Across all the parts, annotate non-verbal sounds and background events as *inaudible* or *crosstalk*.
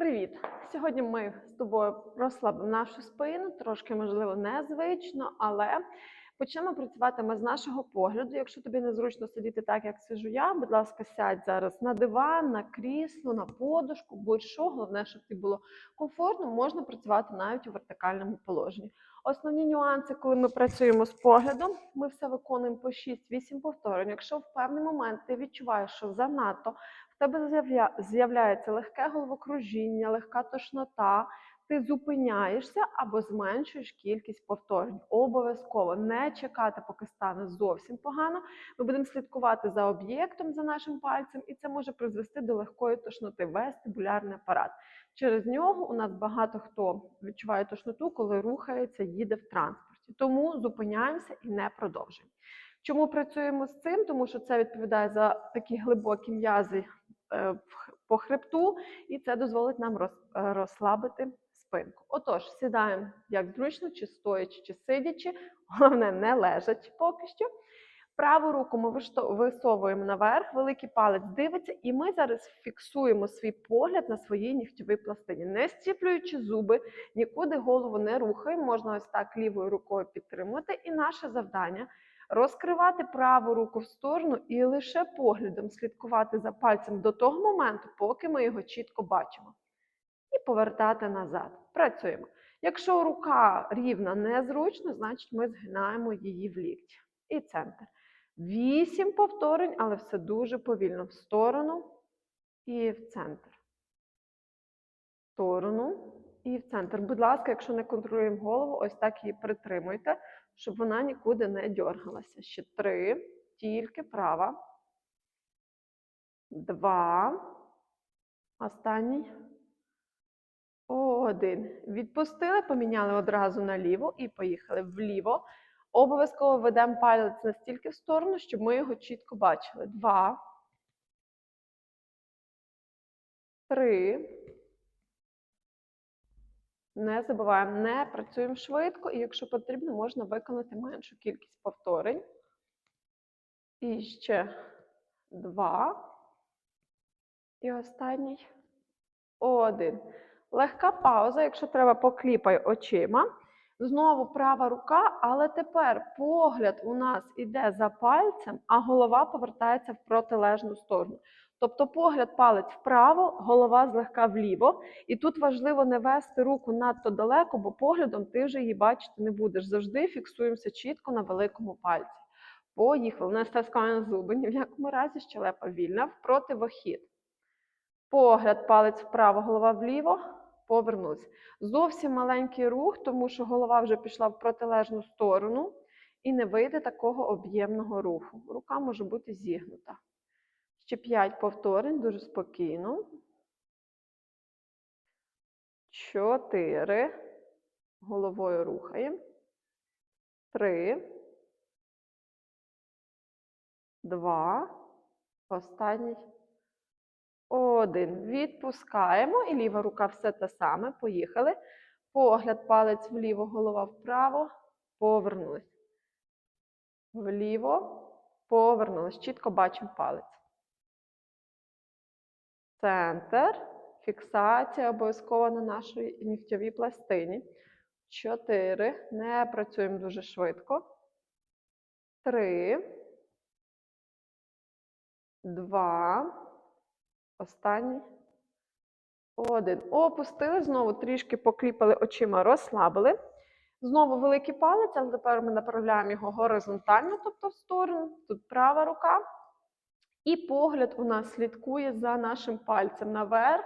Привіт! Сьогодні ми з тобою розслабимо нашу спину, трошки, можливо, незвично, але почнемо працювати ми з нашого погляду. Якщо тобі незручно сидіти так, як сижу я, будь ласка, сядь зараз на диван, на крісло, на подушку, будь-що. Головне, щоб тобі було комфортно, можна працювати навіть у вертикальному положенні. Основні нюанси, коли ми працюємо з поглядом, ми все виконуємо по 6-8 повторень. Якщо в певний момент ти відчуваєш, що занадто в тебе з'явля- з'являється легке головокружіння, легка тошнота, ти зупиняєшся або зменшуєш кількість повторень. Обов'язково не чекати, поки стане зовсім погано. Ми будемо слідкувати за об'єктом, за нашим пальцем, і це може призвести до легкої тошноти, вестибулярний апарат. Через нього у нас багато хто відчуває тошноту, коли рухається, їде в транспорті. Тому зупиняємося і не продовжуємо. Чому працюємо з цим? Тому що це відповідає за такі глибокі м'язи е, по хребту, і це дозволить нам е, розслабити спинку. Отож, сідаємо як зручно, чи стоячи, чи сидячи, *laughs* головне не лежачи поки що. Праву руку ми висовуємо наверх, великий палець дивиться, і ми зараз фіксуємо свій погляд на своїй нігтєвій пластині, не стіплюючи зуби, нікуди голову не рухаємо. Можна ось так лівою рукою підтримувати. І наше завдання розкривати праву руку в сторону і лише поглядом слідкувати за пальцем до того моменту, поки ми його чітко бачимо. І повертати назад. Працюємо. Якщо рука рівна незручно, значить ми згинаємо її в лікті. І центр. Вісім повторень, але все дуже повільно. В сторону і в центр. В сторону і в центр. Будь ласка, якщо не контролюємо голову, ось так її притримуйте, щоб вона нікуди не дергалася. Ще три. Тільки права. Два. Останній. Один. Відпустили, поміняли одразу наліво і поїхали вліво. Обов'язково ведемо палець настільки в сторону, щоб ми його чітко бачили. Два. Три. Не забуваємо, не працюємо швидко, і якщо потрібно, можна виконати меншу кількість повторень. І ще два. І останній. Один. Легка пауза, якщо треба, покліпай очима. Знову права рука, але тепер погляд у нас іде за пальцем, а голова повертається в протилежну сторону. Тобто погляд палець вправо, голова злегка вліво. І тут важливо не вести руку надто далеко, бо поглядом ти вже її бачити не будеш. Завжди фіксуємося чітко на великому пальці. Поїхали. Не стискаємо зуби, ні в якому разі щелепа вільна, в противохід. Погляд, палець вправо, голова вліво, повернулися. Зовсім маленький рух, тому що голова вже пішла в протилежну сторону і не вийде такого об'ємного руху. Рука може бути зігнута. Ще 5 повторень, дуже спокійно. 4. Головою рухаємо. 3. 2. Останній. Один. Відпускаємо. І ліва рука все те саме. Поїхали. Погляд, палець вліво, голова вправо. Повернулись. Вліво. Повернулись. Чітко бачимо палець. Центр. Фіксація обов'язково на нашій нігтєвій пластині. Чотири. Не працюємо дуже швидко. Три. Два. Останній. Один. Опустили, знову трішки покліпали очима, розслабили. Знову великий палець, але тепер ми направляємо його горизонтально, тобто в сторону. Тут права рука. І погляд у нас слідкує за нашим пальцем наверх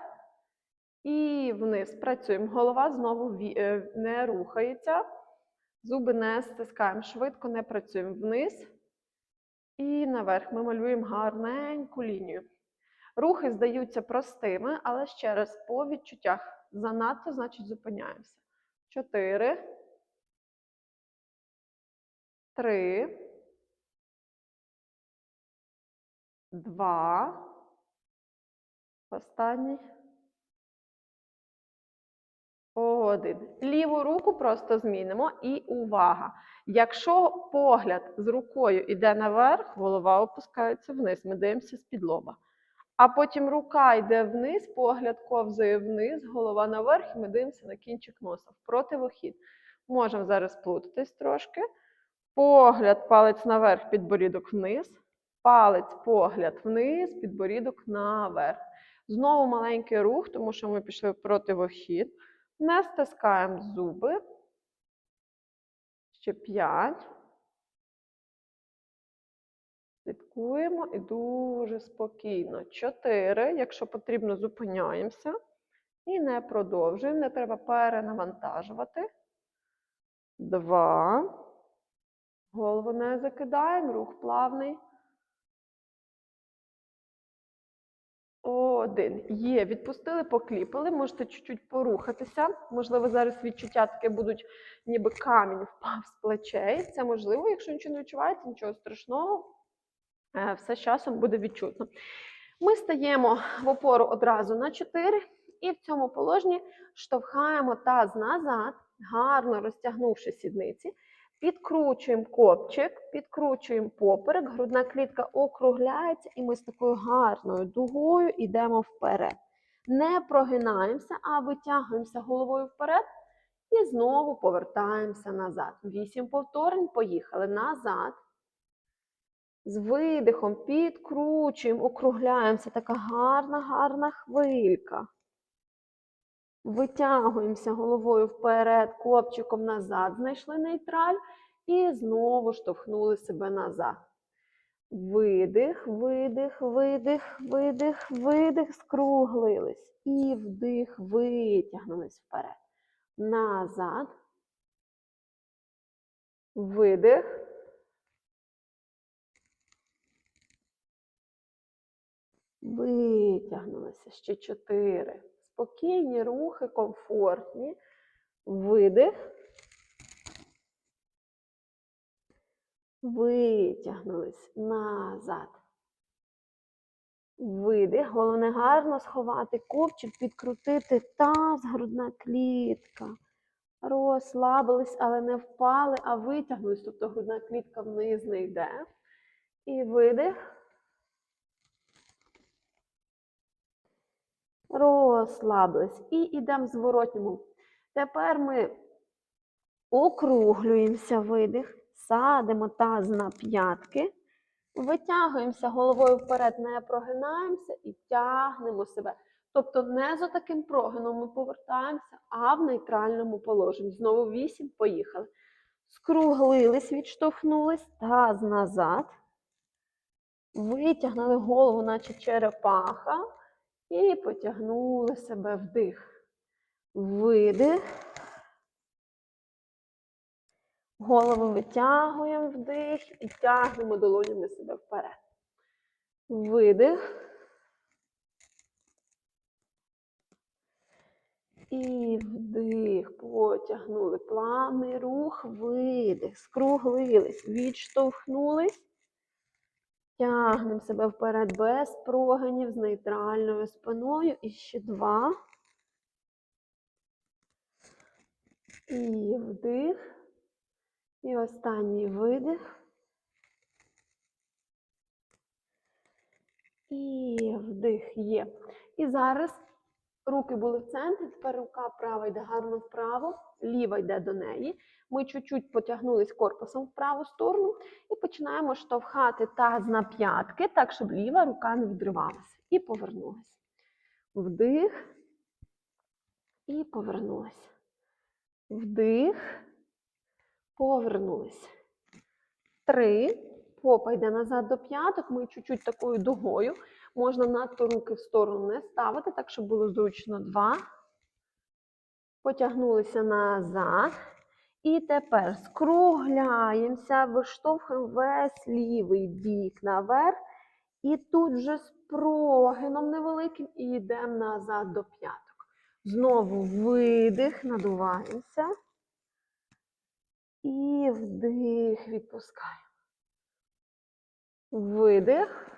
і вниз. Працюємо. Голова знову е, не рухається. Зуби не стискаємо. Швидко не працюємо. Вниз і наверх. Ми малюємо гарненьку лінію. Рухи здаються простими, але ще раз по відчуттях занадто, значить зупиняємося. Чотири. Три. Два. Останній. Один. Ліву руку просто змінимо і увага. Якщо погляд з рукою йде наверх, голова опускається вниз. Ми дивимося з-під лоба. А потім рука йде вниз, погляд ковзає вниз, голова наверх, і ми дивимося на кінчик носа. В противохід. Можемо зараз плутатись трошки. Погляд, палець наверх, підборідок вниз. Палець, погляд вниз, підборідок наверх. Знову маленький рух, тому що ми пішли в противохід. Не стискаємо зуби. Ще п'ять. Слідкуємо і дуже спокійно. Чотири. Якщо потрібно, зупиняємося. І не продовжуємо. Не треба перенавантажувати. Два. Голову не закидаємо. Рух плавний. Один. Є. Відпустили, покліпали. Можете чуть-чуть порухатися. Можливо, зараз відчуття таке будуть, ніби камінь впав з плечей. Це можливо, якщо нічого не відчуваєте, нічого страшного. Е, Все з часом буде відчутно. Ми стаємо в опору одразу на 4 і в цьому положенні штовхаємо таз назад, гарно розтягнувши сідниці. Підкручуємо копчик, підкручуємо поперек, грудна клітка округляється, і ми з такою гарною дугою йдемо вперед. Не прогинаємося, а витягуємося головою вперед і знову повертаємося назад. Вісім повторень, поїхали назад. З видихом підкручуємо, округляємося. Така гарна, гарна хвилька. Витягуємося головою вперед, копчиком назад, знайшли нейтраль і знову штовхнули себе назад. Видих, видих, видих, видих, видих, скруглились. І вдих, витягнулись вперед. Назад. Видих. Витягнулися. Ще чотири. Спокійні рухи, комфортні. Видих. Витягнулись назад. Видих. Головне гарно сховати копчик, підкрутити таз, грудна клітка. Розслабились, але не впали, а витягнулись. Тобто грудна клітка вниз не йде. І видих. Розслабились. І йдемо в зворотньому. Тепер ми округлюємося видих, садимо таз на п'ятки, витягуємося головою вперед, не прогинаємося і тягнемо себе. Тобто не за таким прогином ми повертаємося, а в нейтральному положенні. Знову вісім, поїхали. Скруглились, відштовхнулись, таз назад. Витягнули голову, наче черепаха. І потягнули себе вдих. Видих. Голову витягуємо вдих і тягнемо долонями себе вперед. Видих. І вдих. Потягнули. Плавний рух, видих. Скруглились, відштовхнулись. Тягнемо себе вперед без прогинів, з нейтральною спиною. І ще два. І вдих. І останній видих. І вдих є. І зараз руки були в центрі, тепер рука права йде гарно вправо, ліва йде до неї. Ми чуть-чуть потягнулись корпусом в праву сторону і починаємо штовхати таз на п'ятки, так, щоб ліва рука не відривалася. І повернулась. Вдих. І повернулась. Вдих. Повернулись. Три. Попа йде назад до п'яток. Ми чуть-чуть такою дугою. Можна надто руки в сторону не ставити, так, щоб було зручно. Два. Потягнулися назад. І тепер скругляємося, виштовхуємо весь лівий бік наверх. І тут вже з прогином невеликим і йдемо назад до п'яток. Знову видих, надуваємося. І вдих, відпускаємо. Видих.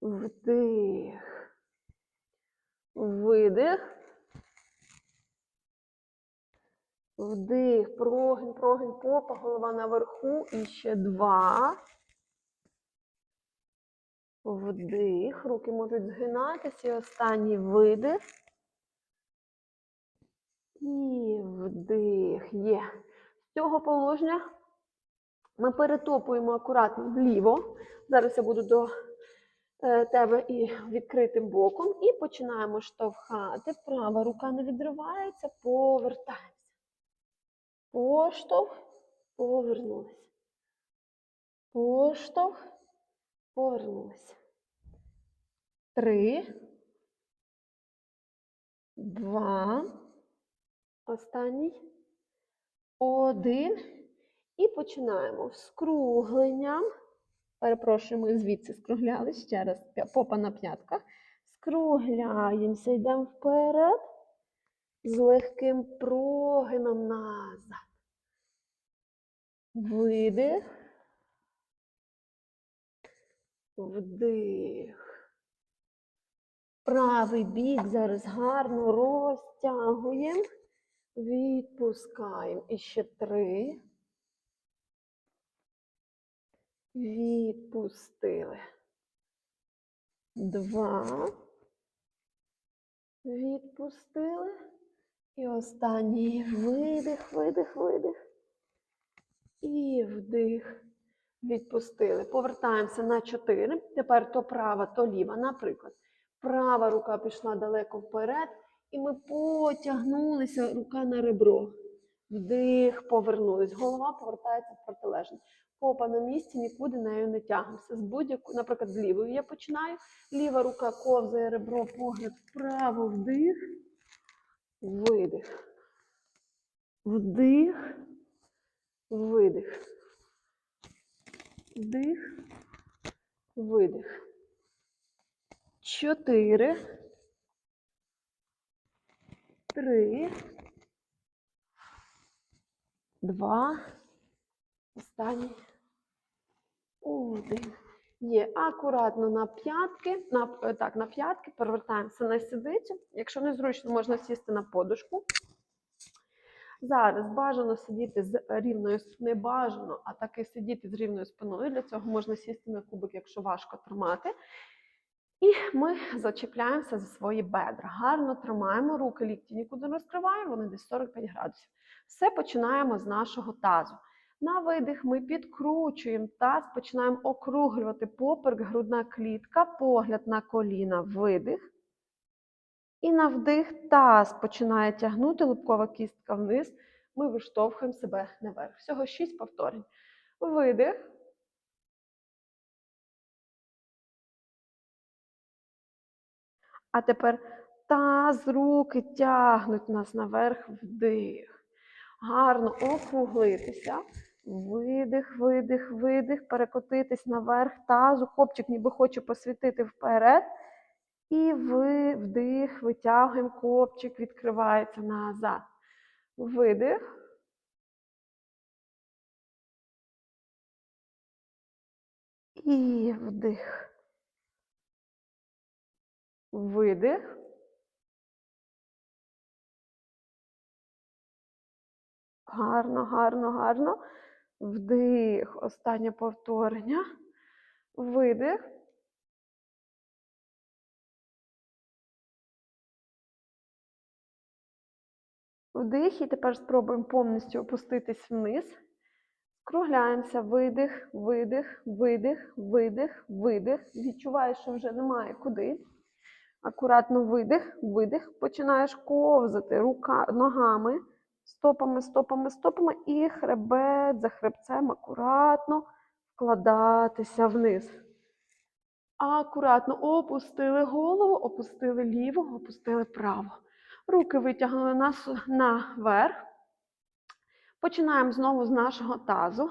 Вдих. Видих. Вдих, прогин, прогин, попа, голова наверху. І ще два. Вдих. Руки можуть згинатися. І останній видих. І вдих. Є. З цього положення ми перетопуємо акуратно вліво. Зараз я буду до тебе і відкритим боком. І починаємо штовхати. Права рука не відривається, повертаємося. Поштовх, повернулися. Поштовх, повернулися. Три. Два. Останній. Один. І починаємо з скругленням. Перепрошую, ми звідси скругляли ще раз. Попа на п'ятках. Скругляємося, йдемо вперед. З легким прогином назад. Видих. Вдих. Правий бік зараз гарно розтягуємо. Відпускаємо. І ще три. Відпустили. Два. Відпустили. І останній видих, видих, видих. І вдих. Відпустили. Повертаємося на 4. Тепер то права, то ліва. Наприклад, права рука пішла далеко вперед, і ми потягнулися рука на ребро. Вдих, повернулись. Голова повертається в протилежне. Попа на місці, нікуди нею не тягнемося. З будь-яку, наприклад, з лівою я починаю. Ліва рука ковзає ребро, погляд вправо, вдих, видих. Вдих, видих. Вдих, видих. Чотири. Три. Два. Останній. Один. Є. Акуратно на п'ятки. На, е, так, на п'ятки перевертаємося на сідицю. Якщо незручно, можна сісти на подушку. Зараз бажано сидіти з рівною не бажано, а таки сидіти з рівною спиною. Для цього можна сісти на кубик, якщо важко тримати. І ми зачіпляємося за свої бедра. Гарно тримаємо руки, лікті нікуди не розкриваємо, вони десь 45 градусів. Все починаємо з нашого тазу. На видих ми підкручуємо таз, починаємо округлювати поперек, грудна клітка, погляд на коліна, видих. І на вдих таз починає тягнути лобкова кістка вниз. Ми виштовхуємо себе наверх. Всього 6 повторень. Видих. А тепер таз, руки тягнуть нас наверх, вдих. Гарно округлитися. Видих, видих, видих, перекотитись наверх тазу. Хлопчик ніби хоче посвітити вперед. І ви, вдих, витягуємо копчик, відкривається назад. Видих. І вдих. Видих. Гарно, гарно, гарно. Вдих. Останнє повторення. Видих. Вдих. І тепер спробуємо повністю опуститись вниз. Скругляємося. Видих, видих, видих, видих, видих. Відчуваєш, що вже немає куди. Акуратно видих, видих. Починаєш ковзати рука, ногами, стопами, стопами, стопами. І хребет за хребцем акуратно вкладатися вниз. Акуратно опустили голову, опустили ліву, опустили праву. Руки витягнули нас наверх. Починаємо знову з нашого тазу.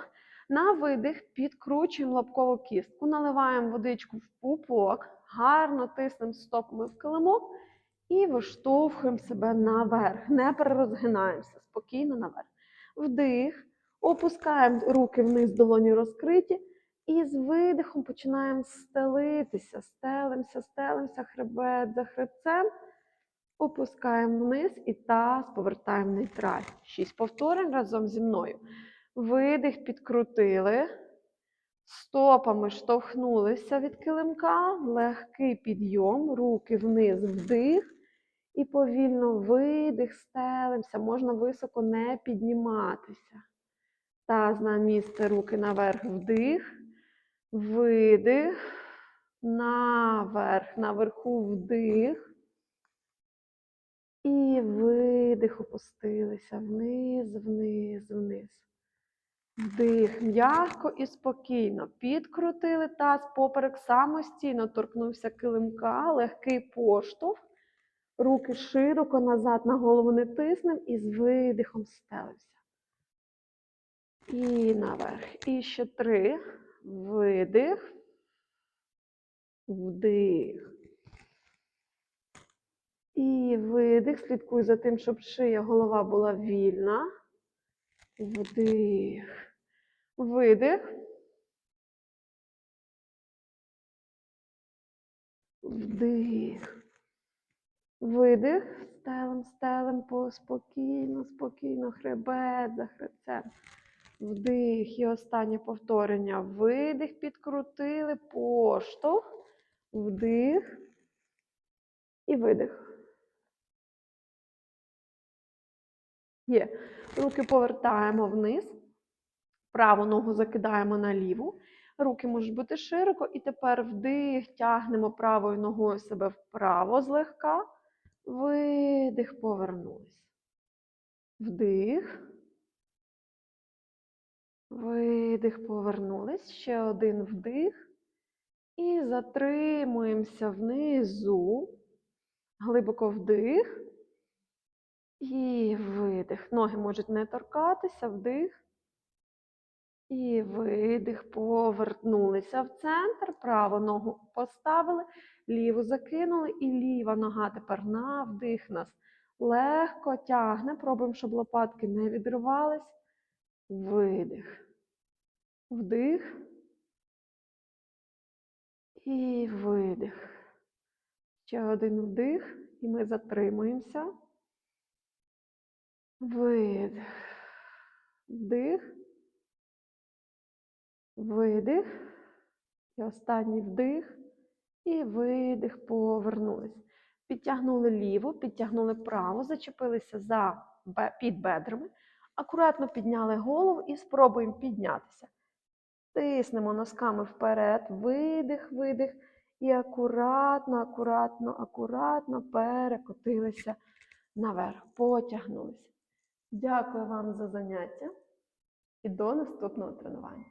На видих підкручуємо лобкову кістку, наливаємо водичку в пупок, гарно тиснемо стопами в килимок і виштовхуємо себе наверх. Не перерозгинаємося, спокійно наверх. Вдих, опускаємо руки вниз, долоні розкриті. І з видихом починаємо стелитися, стелимося, стелимося, хребет за хребцем. Опускаємо вниз і таз повертаємо нейтраль. Шість повторень разом зі мною. Видих, підкрутили. Стопами штовхнулися від килимка, легкий підйом, руки вниз, вдих. І повільно видих, стелимося. Можна високо не підніматися. Таз на місце, руки наверх, вдих, видих, наверх, наверху вдих. І видих, опустилися вниз, вниз, вниз. Вдих, м'яко і спокійно. Підкрутили таз, поперек самостійно торкнувся килимка, легкий поштовх. Руки широко назад на голову не тиснем і з видихом стелимося. І наверх. І ще три. Видих. Вдих. І видих. Слідкуй за тим, щоб шия, голова була вільна. Вдих. Видих. Вдих. Видих. Стелем, стелем, спокійно, спокійно, хребет за хребцем. Вдих. І останнє повторення. Видих, підкрутили, поштовх. Вдих. І видих. Є. Руки повертаємо вниз. Праву ногу закидаємо на ліву. Руки можуть бути широко. І тепер вдих, тягнемо правою ногою себе вправо злегка. Видих, повернулись. Вдих. Видих, повернулись. Ще один вдих. І затримуємося внизу. Глибоко вдих. І видих. Ноги можуть не торкатися, вдих. І видих, повернулися в центр, праву ногу поставили, ліву закинули, і ліва нога тепер на вдих нас. Легко тягне. Пробуємо, щоб лопатки не відривались. Видих. Вдих. І видих. Ще один вдих. І ми затримуємося. Видих. Вдих. Видих. І останній вдих. І видих. Повернулись. Підтягнули ліву, підтягнули праву, зачепилися за під бедрами. Акуратно підняли голову і спробуємо піднятися. Тиснемо носками вперед. Видих, видих. І акуратно, акуратно, акуратно перекотилися наверх. Потягнулися. Дякую вам за заняття і до наступного тренування.